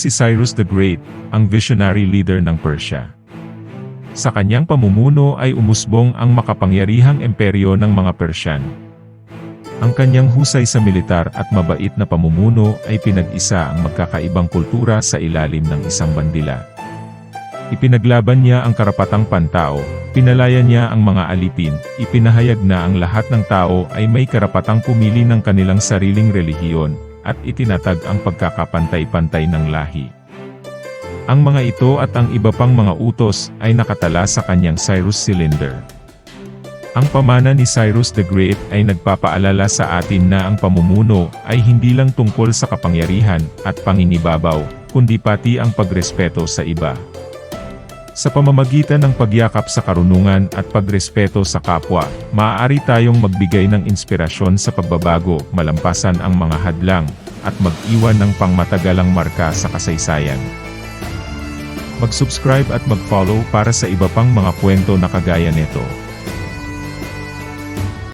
si Cyrus the Great, ang visionary leader ng Persia. Sa kanyang pamumuno ay umusbong ang makapangyarihang imperyo ng mga Persian. Ang kanyang husay sa militar at mabait na pamumuno ay pinag-isa ang magkakaibang kultura sa ilalim ng isang bandila. Ipinaglaban niya ang karapatang pantao, pinalaya niya ang mga alipin, ipinahayag na ang lahat ng tao ay may karapatang pumili ng kanilang sariling relihiyon, at itinatag ang pagkakapantay-pantay ng lahi. Ang mga ito at ang iba pang mga utos ay nakatala sa kanyang Cyrus Cylinder. Ang pamana ni Cyrus the Great ay nagpapaalala sa atin na ang pamumuno ay hindi lang tungkol sa kapangyarihan at panginibabaw, kundi pati ang pagrespeto sa iba. Sa pamamagitan ng pagyakap sa karunungan at pagrespeto sa kapwa, maaari tayong magbigay ng inspirasyon sa pagbabago, malampasan ang mga hadlang, at mag-iwan ng pangmatagalang marka sa kasaysayan. Mag-subscribe at mag-follow para sa iba pang mga kwento na kagaya nito.